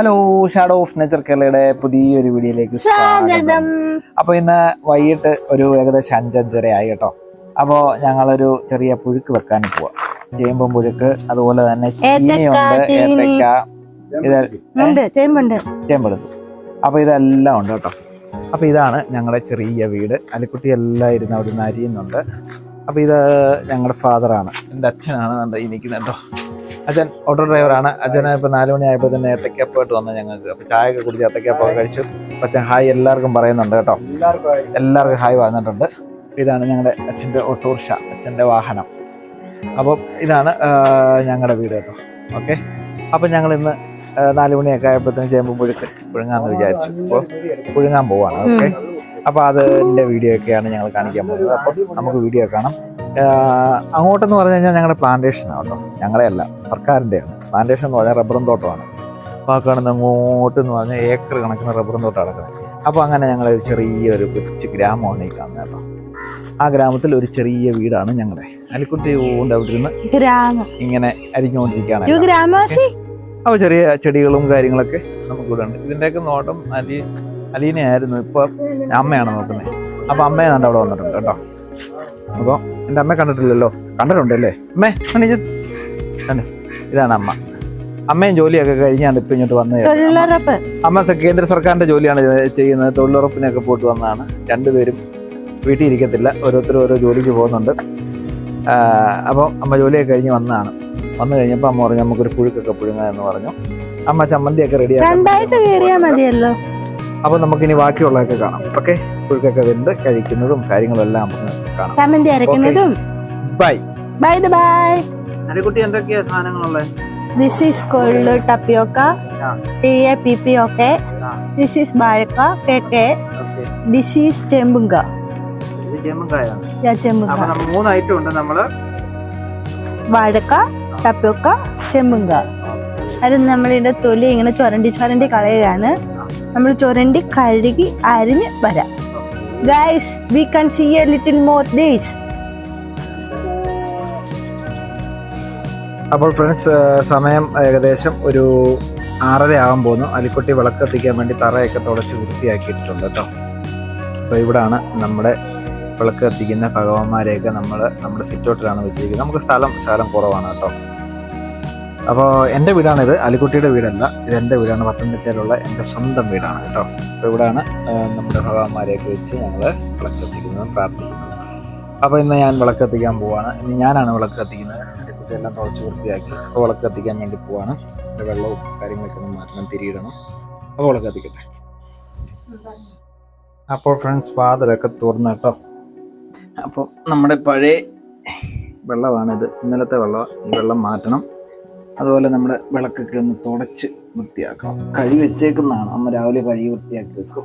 Hello shadow of nature കേരളയുടെ പുതിയൊരു വീഡിയോയിലേക്ക് സ്വാഗതം. അപ്പോൾ ഇന്ന് വൈകിട്ട് ഒരു ഏകദേശം അഞ്ചഞ്ചര ആയി കേട്ടോ. അപ്പോ ഞങ്ങളൊരു ചെറിയ പുഴുക്ക് വെക്കാൻ പോവാ. ചേമ്പും പുഴുക്ക് അതുപോലെ തന്നെ ചീനിയുണ്ട് ഏത്തക്ക ചേമ്പെടുത്തു. അപ്പൊ ഇതെല്ലാം ഉണ്ട് കേട്ടോ. അപ്പൊ ഇതാണ് ഞങ്ങളുടെ ചെറിയ വീട്. അലിക്കുട്ടി എല്ലാം ഇരുന്ന് അവിടെ നിന്ന് അരിയുന്നുണ്ട്. അപ്പൊ ഇത് ഞങ്ങളുടെ ഫാദറാണ് എന്റെ അച്ഛനാണ് ഈ നിൽക്കുന്നത് കേട്ടോ. അച്ഛൻ ഓട്ടോ ഡ്രൈവറാണ് അച്ഛന് ഇപ്പൊ നാല് മണി ആയപ്പോൾ തന്നെ ഏത്തക്കപ്പോയിട്ട് വന്നു ഞങ്ങൾക്ക്. അപ്പോൾ ചായ ഒക്കെ കുടിച്ച് ഏത്തക്കപ്പൊക്കെ കഴിച്ചു. അച്ഛൻ ഹായ് എല്ലാവർക്കും പറയുന്നുണ്ട് കേട്ടോ. എല്ലാവർക്കും ഹായ് വന്നിട്ടുണ്ട് ഇതാണ് ഞങ്ങളുടെ അച്ഛന്റെ ഓട്ടോറിക്ഷ അച്ഛന്റെ വാഹനം. അപ്പം ഇതാണ് ഞങ്ങളുടെ വീട് കേട്ടോ. ഓക്കെ അപ്പം ഞങ്ങൾ ഇന്ന് നാല് മണിയൊക്കെ ആയപ്പോഴത്തേന് ചേമ്പ് പുഴുക്ക് പുഴുങ്ങാന്ന് വിചാരിച്ചു. അപ്പോൾ പുഴുങ്ങാൻ പോവാണ്. ഓക്കെ അപ്പോൾ അതിന്റെ വീഡിയോ ഒക്കെയാണ് ഞങ്ങൾ കാണിക്കാൻ പോകുന്നത്. അപ്പോൾ നമുക്ക് വീഡിയോ കാണാം. അങ്ങോട്ടെന്ന് പറഞ്ഞു കഴിഞ്ഞാൽ ഞങ്ങളുടെ പ്ലാന്റേഷനാണ് കേട്ടോ. ഞങ്ങളെയല്ല സർക്കാരിന്റെയാണ്. പ്ലാന്റേഷൻ എന്ന് പറഞ്ഞാൽ റബ്ബറും തോട്ടമാണ്. അപ്പോൾ ആ കാണുന്ന അങ്ങോട്ട് എന്ന് പറഞ്ഞാൽ ഏക്കർ കണക്കിന് റബ്ബറും തോട്ടം കിടക്കുന്നത്. അപ്പോൾ അങ്ങനെ ഞങ്ങളൊരു ഒരു ചെറിയൊരു കൊച്ചു ഗ്രാമമാണ് ഈ കാണുന്നത് കേട്ടോ. ആ ഗ്രാമത്തിൽ ഒരു ചെറിയ വീടാണ് ഞങ്ങളുടെ. അലിക്കുട്ടി കൊണ്ട് അവിടെ ഇരുന്ന് ഗ്രാമം. ഇങ്ങനെ അരിഞ്ഞുകൊണ്ടിരിക്കുകയാണ് അപ്പോൾ ചെറിയ ചെടികളും കാര്യങ്ങളൊക്കെ നമുക്ക് ഇവിടെ ഉണ്ട്. ഇതിന്റെയൊക്കെ നോട്ടം അലി അലീനയായിരുന്നു. ഇപ്പോൾ അമ്മയാണ് നോക്കുന്നത്. അപ്പോൾ അമ്മയെ കണ്ട് അവിടെ വന്നിട്ടുണ്ട് കേട്ടോ. അപ്പോൾ എന്റെ അമ്മയെ കണ്ടിട്ടില്ലല്ലോ. കണ്ടിട്ടുണ്ടല്ലേ? അമ്മേ അണിജ് കണ്ടേ? ഇതാണ് അമ്മ. അമ്മയും ജോലിയൊക്കെ കഴിഞ്ഞാണ് ഇപ്പം ഇങ്ങോട്ട് വന്നത്. അമ്മ കേന്ദ്ര സർക്കാരിന്റെ ജോലിയാണ് ചെയ്യുന്നത്. തൊഴിലുറപ്പിനൊക്കെ പോയിട്ട് വന്നതാണ്. രണ്ടുപേരും വീട്ടിൽ ഇരിക്കത്തില്ല. ഓരോരുത്തരും ഓരോ ജോലിക്ക് പോകുന്നുണ്ട്. അപ്പോൾ അമ്മ ജോലിയൊക്കെ കഴിഞ്ഞ് വന്നതാണ്. വന്നു കഴിഞ്ഞപ്പോൾ അമ്മ പറഞ്ഞു നമുക്കൊരു പുഴുക്കൊക്കെ പുഴുങ്ങുക എന്ന് പറഞ്ഞു. അമ്മ ചമ്മന്തിയൊക്കെ റെഡിയാക്കി അപ്പോൾ നമുക്കിനി ബാക്കിയുള്ളതൊക്കെ കാണാം. ഓക്കെ? പുഴുക്കൊക്കെ വെന്ത് കഴിക്കുന്നതും കാര്യങ്ങളും എല്ലാം നമുക്ക് ചമ്മന്തി അരക്കുന്നതും. ബൈ. Bye bye. അരക്കുട്ടി എന്തൊക്കെയാ സാധനങ്ങളുള്ളത്? This is കൊള്ളു tapioca. T A P P ഒക്കെ. ദിസ് ഈസ് ബാഴക്ക കേക്കെ ദിസ് ഈസ് ചെമ്പുങ്ക. മൂന്ന് ഐറ്റം ഉണ്ട്. വാഴക്ക ടപ്പിയോക്ക ചെമ്പുങ്ക. അത് നമ്മളിവിടെ തൊലി ഇങ്ങനെ ചുരണ്ടി ചുരണ്ടി കളയുകയാണ്. നമ്മൾ ചുരണ്ടി കഴുകി അരിഞ്ഞ് വരാം. Guys we can see a little more days അപ്പോൾ ഫ്രണ്ട്സ് സമയം ഏകദേശം ഒരു ആറര ആകാൻ പോകുന്നു. അലിക്കുട്ടി വിളക്ക് കത്തിക്കാൻ വേണ്ടി തറയൊക്കെ തുടച്ച് വൃത്തിയാക്കിയിട്ടുണ്ട് കേട്ടോ. അപ്പോൾ ഇവിടാണ് നമ്മുടെ വിളക്ക് കത്തിക്കുന്ന ഭഗവാന്മാരെയൊക്കെ നമ്മൾ നമ്മുടെ സിറ്റൗട്ടിലാണ് വെച്ചിരിക്കുന്നത്. നമുക്ക് സ്ഥലം ശകലം കുറവാണ് കേട്ടോ. അപ്പോൾ എന്റെ വീടാണിത് അലിക്കുട്ടിയുടെ വീടല്ല. ഇത് എന്റെ വീടാണ്. പത്തനംതിട്ടയിലുള്ള എന്റെ സ്വന്തം വീടാണ് കേട്ടോ. അപ്പോൾ ഇവിടാണ് നമ്മുടെ ഭഗവാന്മാരെയൊക്കെ വെച്ച് ഞങ്ങൾ വിളക്കെത്തിക്കുന്നതും പ്രാർത്ഥിക്കുന്നതും. അപ്പോൾ ഇന്ന് ഞാൻ വിളക്ക് കത്തിക്കാൻ പോവാണ്. ഇനി ഞാനാണ് വിളക്ക് കത്തിക്കുന്നത് അലിക്കുട്ടിയെല്ലാം തുളച്ച് വൃത്തിയാക്കി അപ്പോൾ വിളക്ക് കത്തിക്കാൻ വേണ്ടി പോവാണ്. അതിന്റെ വെള്ളവും കാര്യങ്ങളൊക്കെ ഒന്ന് മാറ്റണം തിരിയിടണം. അപ്പോൾ വിളക്ക് കത്തിക്കട്ടെ അപ്പോൾ ഫ്രണ്ട്സ് വാതിലൊക്കെ തുറന്നു കേട്ടോ. അപ്പോൾ നമ്മുടെ പഴയ വെള്ളമാണിത്. ഇന്നലത്തെ വെള്ളം ഈ വെള്ളം മാറ്റണം. അതുപോലെ നമ്മൾ വിളക്കൊക്കെ ഒന്ന് തുടച്ച് വൃത്തിയാക്കണം കഴി വെച്ചേക്കുന്നതാണ്. അമ്മ രാവിലെ കഴി വൃത്തിയാക്കി വെക്കും.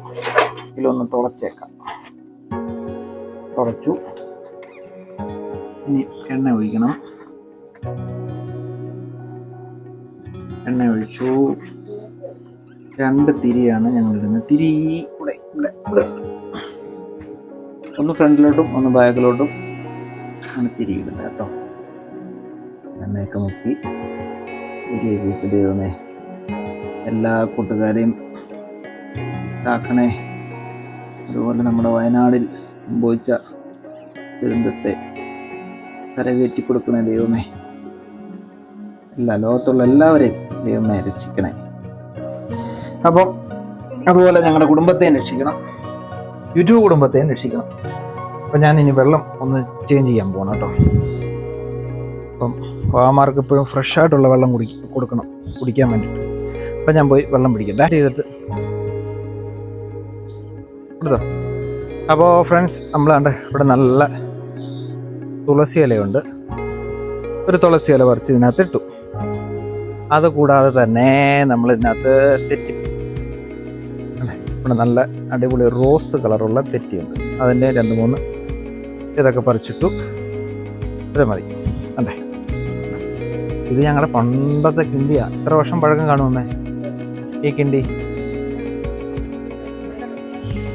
ഇതിലൊന്ന് തുടച്ചേക്കാം. തുടച്ചു. ഇനി എണ്ണ ഒഴിക്കണം. എണ്ണ ഒഴിച്ചു. രണ്ട് തിരിയാണ് ഞങ്ങൾ ഇടുന്നത് തിരി ഇവിടെ ഇവിടെ ഒന്ന് ഫ്രണ്ടിലോട്ടും ഒന്ന് ബാക്കിലോട്ടും. തിരി ഇടുന്നത് കേട്ടോ. എണ്ണയൊക്കെ മുക്കി. ദൈവമേ. എല്ലാ കൂട്ടുകാരെയും താക്കണേ അതുപോലെ നമ്മുടെ വയനാടിൽ സംഭവിച്ച ദുരന്തത്തെ കരകയറ്റി കൊടുക്കണേ ദൈവമേ. എല്ലാ ലോകത്തുള്ള എല്ലാവരെയും ദൈവമേ രക്ഷിക്കണേ. അപ്പം അതുപോലെ ഞങ്ങളുടെ കുടുംബത്തെയും രക്ഷിക്കണം. യൂട്യൂബ് കുടുംബത്തെയും രക്ഷിക്കണം. അപ്പം ഞാൻ ഇനി വെള്ളം ഒന്ന് ചേഞ്ച് ചെയ്യാൻ പോകണം കേട്ടോ. അപ്പം പാമാർക്ക് എപ്പോഴും ഫ്രഷ് ആയിട്ടുള്ള വെള്ളം കുടി കൊടുക്കണം കുടിക്കാൻ വേണ്ടിയിട്ട്. അപ്പം ഞാൻ പോയി വെള്ളം പിടിക്കട്ടെ ചെയ്തിട്ട്. എടുത്തോ അപ്പോൾ ഫ്രണ്ട്സ് നമ്മൾ കണ്ട് ഇവിടെ നല്ല തുളസി ഇലയുണ്ട്. ഒരു തുളസി ഇല പറിച്ച് ഇതിനകത്ത് ഇട്ടു. അതുകൂടാതെ തന്നെ നമ്മൾ ഇതിനകത്ത് തെറ്റി? ഇവിടെ നല്ല അടിപൊളി റോസ് കളറുള്ള തെറ്റിയുണ്ട്. അതിന്റെ രണ്ട് മൂന്ന് ഇതൊക്കെ പറിച്ചിട്ടു. ഇത് മതി. അതെ. ഇത് ഞങ്ങളുടെ പണ്ടത്തെ കിണ്ടിയാ. എത്ര വർഷം പഴക്കം കാണുമെന്നേ ഈ കിണ്ടി.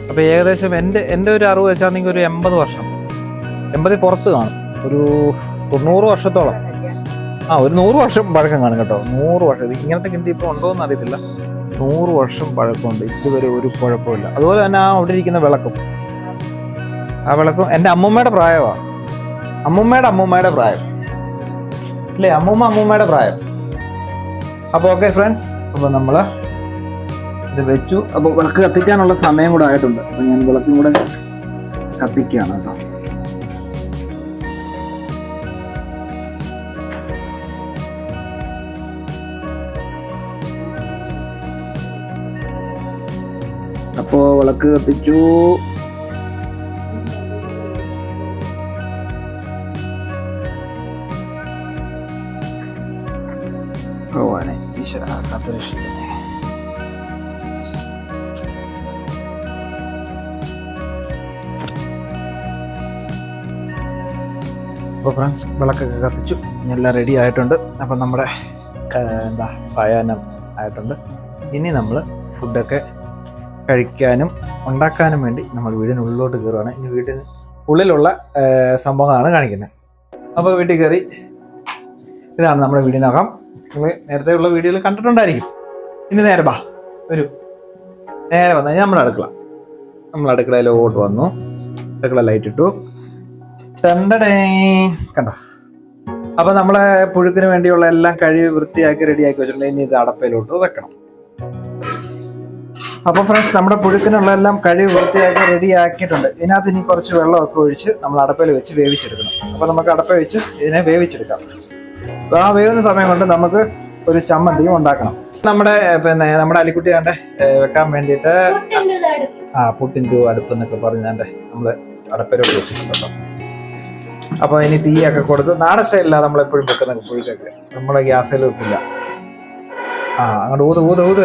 അപ്പോൾ ഏകദേശം എന്റെ എന്റെ ഒരു അറിവ് വെച്ചാൽ നിങ്ങൾക്ക് ഒരു എൺപത് വർഷം. എൺപതിൽ പുറത്ത് കാണും. ഒരു തൊണ്ണൂറ് വർഷത്തോളം. ആ ഒരു നൂറ് വർഷം പഴക്കം കാണും കേട്ടോ. നൂറ് വർഷം. ഇത് ഇങ്ങനത്തെ കിണ്ടി ഇപ്പോൾ ഉണ്ടോ എന്ന് അറിയത്തില്ല നൂറ് വർഷം പഴക്കമുണ്ട്. ഇതുവരെ ഒരു കുഴപ്പമില്ല അതുപോലെ തന്നെ ആ അവിടെ ഇരിക്കുന്ന വിളക്കും. ആ വിളക്കും എന്റെ അമ്മൂമ്മയുടെ പ്രായമാണ് അമ്മൂമ്മയുടെ അമ്മൂമ്മയുടെ പ്രായം. അല്ലേ? അമ്മൂമ്മ അമ്മൂമ്മയുടെ പ്രായം. അപ്പോൾ ഓക്കെ ഫ്രണ്ട്സ് അപ്പോൾ നമ്മൾ ഇത് വെച്ചു. അപ്പോൾ വിളക്ക് കത്തിക്കാനുള്ള സമയം കൂടെ ആയിട്ടുണ്ട്. അപ്പോൾ ഞാൻ വിളക്കും കൂടെ കത്തിക്കുകയാണ് കേട്ടോ. അപ്പോൾ വിളക്ക് കത്തിച്ചു. കാത്തരക്ഷിക്കണേ അപ്പോൾ ഫ്രണ്ട്സ് വിളക്കൊക്കെ കത്തിച്ചു. എല്ലാം റെഡി ആയിട്ടുണ്ട്. അപ്പം നമ്മുടെ എന്താ സായാഹ്നം ആയിട്ടുണ്ട്. ഇനി നമ്മൾ ഫുഡൊക്കെ കഴിക്കാനും ഉണ്ടാക്കാനും വേണ്ടി നമ്മൾ വീടിന് ഉള്ളിലോട്ട് കയറുകയാണ് ഇനി വീടിന് ഉള്ളിലുള്ള സംഭവങ്ങളാണ് കാണിക്കുന്നത്. അപ്പോൾ വീട്ടിൽ കയറി ഇതാണ് നമ്മുടെ വീടിനകം. നിങ്ങൾ നേരത്തെ ഉള്ള വീഡിയോയിൽ കണ്ടിട്ടുണ്ടായിരിക്കും. ഇനി നേരെ ബാ വരൂ. നേരെ വന്നു കഴിഞ്ഞാൽ നമ്മുടെ അടുക്കള. നമ്മൾ അടുക്കളയിലോട്ട് വന്നു. അടുക്കള ലൈറ്റ് ഇട്ടു. തണ്ടടേ കണ്ടോ? അപ്പൊ നമ്മളെ പുഴുക്കിന് വേണ്ടിയുള്ള എല്ലാം കഴുകി വൃത്തിയാക്കി റെഡിയാക്കി വെച്ചിട്ടുണ്ട്. ഇനി ഇത് അടപ്പയിലോട്ട് വെക്കണം. അപ്പൊ ഫ്രണ്ട്സ് നമ്മുടെ പുഴുക്കിനുള്ള എല്ലാം കഴുകി വൃത്തിയാക്കി റെഡിയാക്കിയിട്ടുണ്ട്. ഇതിനകത്ത് ഇനി കുറച്ച് വെള്ളമൊക്കെ ഒഴിച്ച് നമ്മൾ അടപ്പയിൽ വെച്ച് വേവിച്ചെടുക്കണം. അപ്പൊ നമുക്ക് അടപ്പ വെച്ച് ഇതിനെ വേവിച്ചെടുക്കാം. ആ വേവുന്ന സമയം കൊണ്ട് നമുക്ക് ഒരു ചമ്മന്തിയും ഉണ്ടാക്കണം. നമ്മുടെ പിന്നെ നമ്മുടെ അലിക്കുട്ടി കണ്ടേ വെക്കാൻ വേണ്ടിയിട്ട് ആ പുട്ടിന്റെ അടുപ്പ് എന്നൊക്കെ പറഞ്ഞാണ്ട് നമ്മൾ നമ്മൾ അടപ്പയിലോട്ട് വെച്ചിട്ടുണ്ടല്ലോ. അപ്പൊ ഇനി തീയൊക്കെ കൊടുത്ത് നാടൻ സ്റ്റൈലില്ല നമ്മൾ എപ്പോഴും വെക്കുന്ന പുഴുക്കൊക്കെ നമ്മളെ ഗ്യാസിൽ വെക്കില്ല. ആ അങ്ങോട്ട് ഊത് ഊത് ഊത്.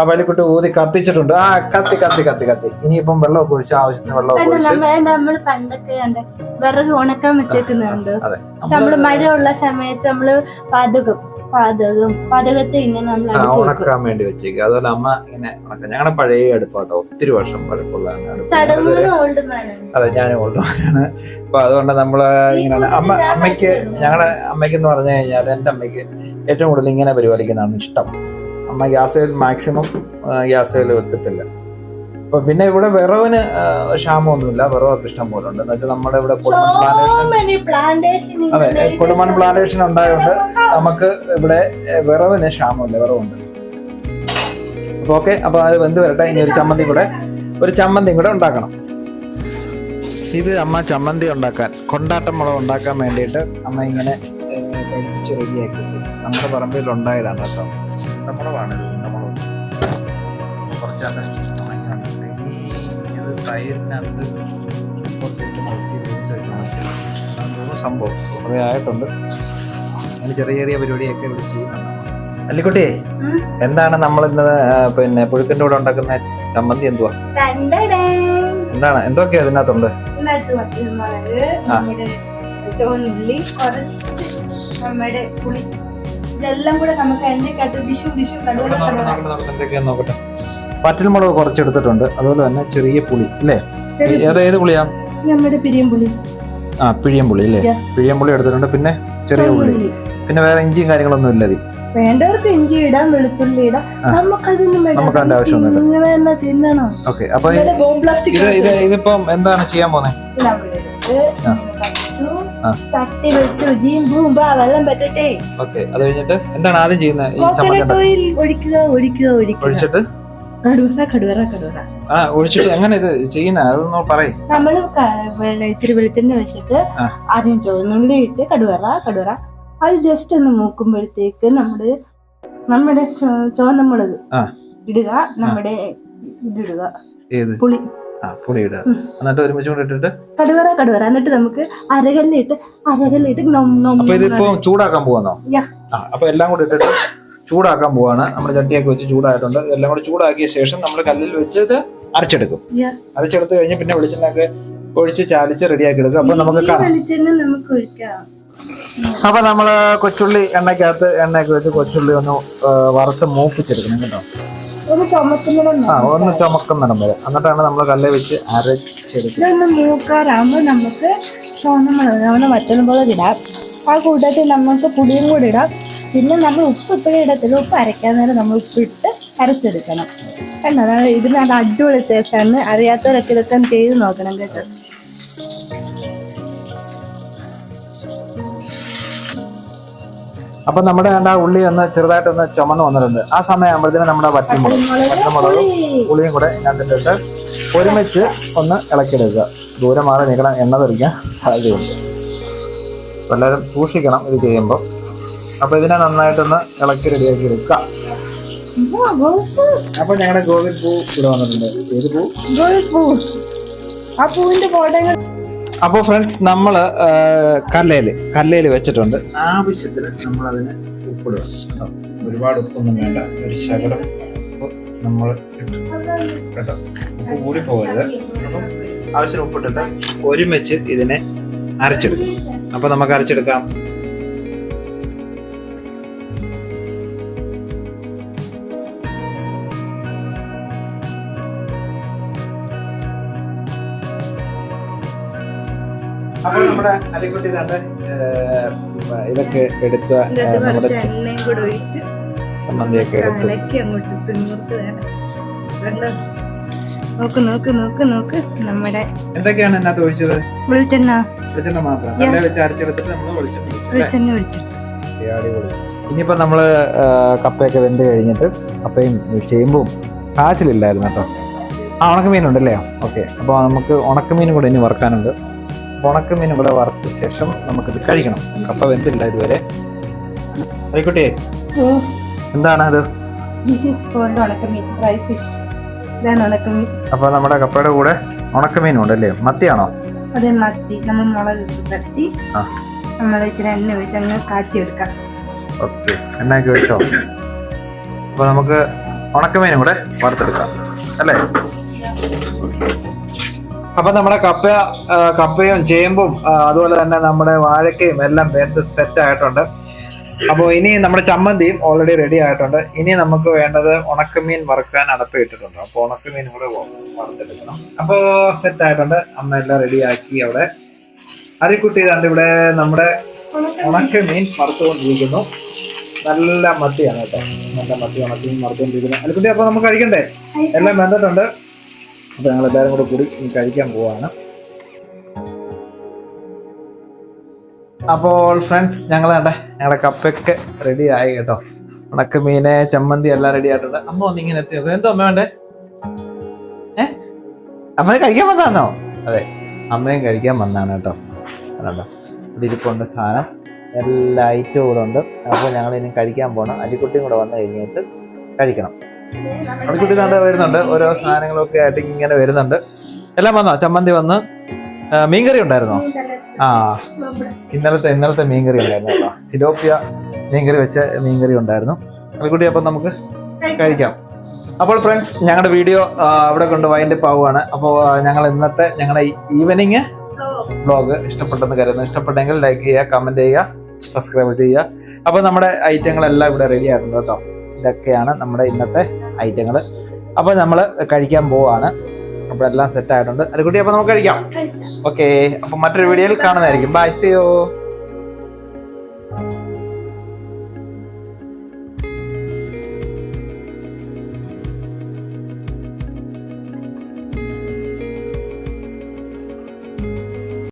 ആ വലിക്കുട്ടി ഊതി കത്തിച്ചിട്ടുണ്ട്. ആ കത്തി കത്തി കത്തി കത്തി. ഇനിയിപ്പം വെള്ളമൊക്കെ ഒഴിച്ച് ആവശ്യത്തിന് വെള്ളമൊക്കെ ഒഴിച്ച്. നമ്മൾ പണ്ടൊക്കെ ഉണ്ട് വിറക് ഉണക്കാൻ വെച്ചേക്കുന്നുണ്ട് നമ്മൾ സമയത്ത് നമ്മൾ ഇങ്ങനെ നമ്മൾ ഉണക്കാൻ വേണ്ടി വെച്ചേക്കും. അതുപോലെ അമ്മ ഇങ്ങനെ ഉണക്കാം. ഞങ്ങളുടെ പഴയ അടുപ്പാട്ടോ ഒത്തിരി വർഷം പഴക്കമുള്ളതാണ് അതെ ഞാൻ ഓൾഡ് മാനാണ് അപ്പൊ അതുകൊണ്ട് നമ്മൾ ഇങ്ങനെ അമ്മ അമ്മയ്ക്ക് ഞങ്ങളുടെ അമ്മയ്ക്ക് എന്ന് പറഞ്ഞു കഴിഞ്ഞാൽ എന്റെ അമ്മയ്ക്ക് ഏറ്റവും കൂടുതൽ ഇങ്ങനെ പരിപാലിക്കുന്നതാണ് ഇഷ്ടം. അമ്മ ഗ്യാസിൽ മാക്സിമം ഗ്യാസിൽ വെക്കത്തില്ല. അപ്പൊ പിന്നെ ഇവിടെ വിറവിന് ക്ഷാമമൊന്നുമില്ല. വിറവൊക്കെ ഇഷ്ടം പോലെ ഉണ്ട് എന്ന് വെച്ചാൽ നമ്മുടെ ഇവിടെ കൊടുമൺ പ്ലാന്റേഷൻ അതെ കൊടുമൺ പ്ലാന്റേഷൻ ഉണ്ടായതുകൊണ്ട് നമുക്ക് ഇവിടെ വിറവിന് ക്ഷാമമില്ല. വിറവുണ്ട്. അപ്പൊ ഓക്കെ അപ്പൊ അത് വെന്ത് വരട്ടെ. ഇനി ഒരു ചമ്മന്തി കൂടെ ഒരു ചമ്മന്തി കൂടെ ഉണ്ടാക്കണം. ഇത് അമ്മ ചമ്മന്തി ഉണ്ടാക്കാൻ കൊണ്ടാട്ടം മുളക് ഉണ്ടാക്കാൻ വേണ്ടിയിട്ട് അമ്മ ഇങ്ങനെ റെഡിയാക്കി നമ്മുടെ പറമ്പിൽ ഉണ്ടായതാണ് കേട്ടോ. ഉണ്ടമുളകാണ് ഇത് ഉണ്ടമുളക് ഉണങ്ങിയുണ്ട്. ഇനി ഇത് തൈരിനകത്ത് കുറച്ചിട്ട് നോക്കി. അതാണ് തോന്നുന്നു സംഭവം. കുറേ ആയിട്ടുണ്ട്. അങ്ങനെ ചെറിയ ചെറിയ പരിപാടിയൊക്കെ ഇവിടെ ചെയ്യുന്നുണ്ട്. അല്ലിക്കുട്ടി എന്താണ് നമ്മൾ ഇന്ന് പിന്നെ പുഴുക്കിന്റെ കൂടെ ഉണ്ടാക്കുന്ന ചമ്മന്തി എന്തുവാ? എന്താണ്? എന്തൊക്കെയാ ഇതിനകത്തുണ്ട് നമ്മുടെ ചുവന്നുള്ളി കുറച്ച് നമ്മുടെ പുളി ഇതെല്ലാം കൂടെ നമുക്ക് എണ്ണക്കകത്ത് വിഷും ഡിഷും കടുവ നോക്കട്ടെ, പറ്റൽമുളക് കുറച്ചെടുത്തിട്ടുണ്ട്. അതുപോലെ തന്നെ ചെറിയ പുളി അല്ലേ? ഏത് ഏത് പുളിയാ? നമ്മുടെ പിരിയും പുളി. ആ പിഴിയൻ പുളി അല്ലേ? Yeah. പുളി എടുത്തിട്ടുണ്ട്. പിന്നെ ചെറിയ ഉള്ളി പിന്നെ വേറെ ഇഞ്ചിയും കാര്യങ്ങളൊന്നും ഇല്ലതി വേണ്ടവർക്ക് ഇഞ്ചി ഇടാം വെളുത്തുള്ളി ഇടാം. നമുക്കതൊന്നും നമുക്ക് അതിന്റെ ആവശ്യമൊന്നുമില്ല. തിന്നണം. ഓക്കെ അപ്പൊ ഇതിപ്പം എന്താണ് ചെയ്യാൻ പോന്നെ? തട്ടി വെച്ചു ബൂം ബാ വെള്ളം പറ്റട്ടെ. ഓക്കെ അത് കഴിഞ്ഞിട്ട് എന്താണ് ആദ്യം ചെയ്യുന്നത് ഈ ചമ്മന്തി കോക്കനട്ട് ഉണ്ടാക്കാൻ? ഓയിൽ ഒഴിക്കുക ഒഴിക്കുക ഒഴിക്കുക. ഒഴിച്ചിട്ട്? കടുവറ കടുവറ കടുവറ. ആ ഒഴിച്ചിട്ട് എങ്ങനെ ഇത് ചെയ്യുന്ന? അതൊന്ന് പറയും. നമ്മൾ ഇത്തിരി വെളിച്ചെണ്ണ വെച്ചിട്ട് ആ. ആദ്യം ചുവന്നുള്ളി ഇട്ട് കടുവറ കടുവറ. അത് ജസ്റ്റ് ഒന്ന് മൂക്കുമ്പോഴത്തേക്ക് നമ്മുടെ നമ്മുടെ ചുവ- ചുവന്ന മുളക് ആ. ഇടുക നമ്മുടെ ഇതിടുക ഏത്? പുളി ആ പുളി ഇടുക എന്നിട്ട് ഒരുമിച്ച് കൂടെ ഇട്ടിട്ട് കടുവറ കടുവറ. എന്നിട്ട് നമുക്ക് അരകല്ലിട്ട് അരകല്ലിട്ട് അപ്പൊ ഇതിപ്പോ ചൂടാക്കാൻ പോവാന്നോ. ആ അപ്പൊ എല്ലാം കൂടെ ഇട്ടിട്ട് ചൂടാക്കാൻ പോവാണ്. നമ്മൾ ചട്ടിയൊക്കെ വെച്ച് ചൂടായിട്ടുണ്ട്. എല്ലാം കൂടെ ചൂടാക്കിയ ശേഷം നമ്മൾ കല്ലിൽ വെച്ച് ഇത് അരച്ചെടുക്കും. അരച്ചെടുത്ത് കഴിഞ്ഞ് പിന്നെ വെളിച്ചെണ്ണയൊക്കെ ഒഴിച്ച് ചാലിച്ച് റെഡിയാക്കി എടുക്കും. അപ്പൊ നമുക്ക് കാണാം. അപ്പൊ നമ്മൾ കൊച്ചുള്ളി എണ്ണക്കകത്ത് എണ്ണയൊക്കെ വെച്ച് കൊച്ചുള്ളി ഒന്ന് വറുത്ത് മൂപ്പിച്ചെടുക്കണം കേട്ടോ. ഒന്ന് ചുമക്കുന്നിടം വരെ. എന്നിട്ടാണ് നമ്മൾ കല്ല് വെച്ച് അരച്ചെടുക്കുന്നത് മൂക്കാറാകുമ്പോൾ നമുക്ക് ചുവന്നമുളക് മറ്റൊന്നും പോലെ ഇടാം. ആ കൂട്ടത്തിൽ നമുക്ക് പുളിയും കൂടി ഇടാം. പിന്നെ നമ്മൾ ഉപ്പ് ഇപ്പോഴും ഇടത്തില്ല. ഉപ്പ് അരയ്ക്കാൻ നേരം നമ്മൾ ഉപ്പിട്ട് അരച്ചെടുക്കണം. കണ്ടോ? അതാണ് അത് അടിപൊളി ടേസ്റ്റാണ് അറിയാത്തവരൊക്കെ ഇതൊക്കെ ചെയ്ത് നോക്കണം കേട്ടോ. അപ്പൊ നമ്മുടെ കണ്ട ഉള്ളി ഒന്ന് ചെറുതായിട്ടൊന്ന് ചുമന്ന് വന്നിട്ടുണ്ട്. ആ സമയമാകുമ്പോഴത്തേനും നമ്മുടെ വറ്റിമുളക് വറ്റമുളകും ഉള്ളിയും കൂടെ ഇതിനകത്തിട്ട് ഒരുമിച്ച് ഒന്ന് ഇളക്കിയെടുക്കുക. ദൂരെ മാറി നീക്കണം എണ്ണ തെറിക്കാൻ സാധ്യതയുണ്ട്. എല്ലാവരും സൂക്ഷിക്കണം ഇത് ചെയ്യുമ്പോൾ. അപ്പൊ ഇതിനെ നന്നായിട്ടൊന്ന് ഇളക്കി റെഡിയാക്കി എടുക്കുക. അപ്പൊ ഞങ്ങളുടെ ഗോവിന്ദ് പൂ ഇവിടെ വന്നിട്ടുണ്ട്. ഏത് പൂ? പൂ. ആ പൂവിന്റെ അപ്പോൾ ഫ്രണ്ട്സ് നമ്മൾ കല്ലേൽ കല്ലേൽ വെച്ചിട്ടുണ്ട്. ആവശ്യത്തിന് നമ്മൾ അതിന് ഉപ്പിടുക ഒരുപാട് ഉപ്പൊന്നും വേണ്ട. ഒരു ശകലം നമ്മൾ കേട്ടോ. ഉപ്പ് കൂടി പോകരുത്. അപ്പം ആവശ്യത്തിന് ഉപ്പിട്ടിട്ട് ഒരുമിച്ച് ഇതിനെ അരച്ചെടുക്കും. അപ്പൊ നമുക്ക് അരച്ചെടുക്കാം. അപ്പോൾ നമ്മുടെ അരിക്കുട്ടി തന്റെ ഇതൊക്കെ എടുത്ത നമ്മുടെ എണ്ണയും കൂടെ ഒഴിച്ച് മന്തിയൊക്കെ എടുത്ത്. അങ്ങോട്ട് തിന്നൂർത്ത് വേണം? നോക്ക് നോക്ക് നോക്ക് നോക്ക്. നമ്മുടെ എന്തൊക്കെയാണ് എന്നാ ഒഴിച്ചത്? വെളിച്ചെണ്ണ. വെളിച്ചെണ്ണ മാത്രം. കല്ലെ വെച്ച് അരച്ചെടുത്തിട്ട് നമ്മൾ വെളിച്ചെണ്ണ? വെളിച്ചെണ്ണ ഒഴിച്ചെടുത്തു ഓക്കേ, അടിപൊളി. ഇനിയിപ്പോ നമ്മൾ കപ്പയൊക്കെ വെന്ത് കഴിഞ്ഞിട്ട് കപ്പയും ചേമ്പും കാച്ചിലില്ലായിരുന്നു കേട്ടോ. ആ ഉണക്കമീൻ ഉണ്ടല്ലേ ഓക്കെ. അപ്പോൾ നമുക്ക് ഉണക്കമീനും കൂടെ ഇനി വറുക്കാനുണ്ട്. ഉണക്കമീനും കൂടെ വറുത്ത ശേഷം നമുക്കിത് കഴിക്കണം. കപ്പ വെന്തില്ല ഇതുവരെ. ആയിക്കോട്ടെ എന്താണ് അത്? അപ്പൊ ഉണക്കമീൻ ഉണക്കമീൻ. നമ്മുടെ കപ്പയുടെ കൂടെ ഉണക്കമീനും ഉണ്ടല്ലേ മത്തിയാണോ? അതെ മത്തി. നമ്മൾ മുളക് തട്ടി നമ്മൾ ഇച്ചിരി എണ്ണ ഒഴിച്ച് അങ്ങ് കാച്ചിയെടുക്കാം. ഓക്കെ. എണ്ണയൊക്കെ വെച്ചോ അപ്പോൾ നമുക്ക് ഉണക്കമീനും കൂടെ വറുത്തെടുക്കാം. അല്ലേ? അപ്പൊ നമ്മുടെ കപ്പ കപ്പയും ചേമ്പും അതുപോലെ തന്നെ നമ്മുടെ വാഴക്കയും എല്ലാം വെന്ത് സെറ്റ് ആയിട്ടുണ്ട്. അപ്പോൾ ഇനി നമ്മുടെ ചമ്മന്തിയും ഓൾറെഡി റെഡി ആയിട്ടുണ്ട്. ഇനി നമുക്ക് വേണ്ടത് ഉണക്കമീൻ വറുക്കാൻ അടപ്പ് ഇട്ടിട്ടുണ്ട് അപ്പോൾ ഉണക്കമീൻ കൂടെ വറുത്തെടുക്കണം. അപ്പോൾ സെറ്റ് ആയിട്ടുണ്ട്. അമ്മ എല്ലാം റെഡി ആക്കി അവിടെ. അരിക്കുട്ടി കണ്ട് ഇവിടെ നമ്മുടെ ഉണക്കമീൻ വറുത്തുകൊണ്ടിരിക്കുന്നു. നല്ല മത്തിയാണ് കേട്ടോ. നല്ല മത്തി ഉണക്കമീൻ വറുത്തുകൊണ്ടിരിക്കുന്നു. അരിക്കുട്ടി അപ്പോൾ നമുക്ക് കഴിക്കണ്ടേ? എല്ലാം വെന്തിട്ടുണ്ട്. അപ്പൊ ഞങ്ങൾ എല്ലാവരും കൂടെ കൂടി കഴിക്കാൻ പോവാണ്. അപ്പോൾ ഫ്രണ്ട്സ് ഞങ്ങൾ വേണ്ട ഞങ്ങളുടെ കപ്പയൊക്കെ റെഡി ആയി കേട്ടോ. ഉണക്ക മീന് ചമ്മന്തി എല്ലാം റെഡി ആയിട്ടുണ്ട്. അമ്മ ഒന്ന് ഇങ്ങനെ എത്തി എന്തോ അമ്മ വേണ്ടേ? ഏ? അമ്മ കഴിക്കാൻ വന്നാന്നോ അതെ അമ്മയും കഴിക്കാൻ വന്നാണ് കേട്ടോ. അതുണ്ടോ ഇതിരിപ്പുണ്ട് സാധനം. എല്ലാ ഐറ്റവും കൂടെ ഉണ്ട്. അപ്പോൾ ഞങ്ങൾ ഇനി കഴിക്കാൻ പോകണം അരിക്കുട്ടിയും കൂടെ വന്നു കഴിഞ്ഞിട്ട് കഴിക്കണം. അണിക്കുട്ടി നാട് വരുന്നുണ്ട്. ഓരോ സാധനങ്ങളൊക്കെ ആയിട്ട് ഇങ്ങനെ വരുന്നുണ്ട്. എല്ലാം വന്നോ? ചമ്മന്തി വന്ന്. മീൻകറി ഉണ്ടായിരുന്നോ? ആ ഇന്നലത്തെ ഇന്നലത്തെ മീൻകറി ഉണ്ടായിരുന്നു കേട്ടോ. സിലോപ്പിയ മീൻകറി വെച്ച മീൻകറി ഉണ്ടായിരുന്നു. അണിക്കുട്ടി അപ്പം നമുക്ക് കഴിക്കാം. അപ്പോൾ ഫ്രണ്ട്സ് ഞങ്ങളുടെ വീഡിയോ അവിടെ കൊണ്ട് വൈൻഡപ്പ് ആവുകയാണ്. അപ്പോൾ ഞങ്ങൾ ഇന്നത്തെ ഞങ്ങളുടെ ഈവനിങ് ബ്ലോഗ് ഇഷ്ടപ്പെട്ടെന്ന് കരുതുന്നു. ഇഷ്ടപ്പെട്ടെങ്കിൽ ലൈക്ക് ചെയ്യുക കമന്റ് ചെയ്യുക സബ്സ്ക്രൈബ് ചെയ്യുക. അപ്പോൾ നമ്മുടെ ഐറ്റങ്ങളെല്ലാം ഇവിടെ റെഡി ആയിട്ടുണ്ട് കേട്ടോ. ഇതൊക്കെയാണ് നമ്മുടെ ഇന്നത്തെ ഐറ്റങ്ങൾ. അപ്പോൾ നമ്മൾ കഴിക്കാൻ പോവാണ്. അപ്പോൾ എല്ലാം സെറ്റ് ആയിട്ടുണ്ട്. അരക്കുട്ടി അപ്പോൾ നമുക്ക് കഴിക്കാം. ഓക്കെ അപ്പോൾ മറ്റൊരു വീഡിയോയിൽ കാണുന്നതായിരിക്കും. ബൈ സിയോ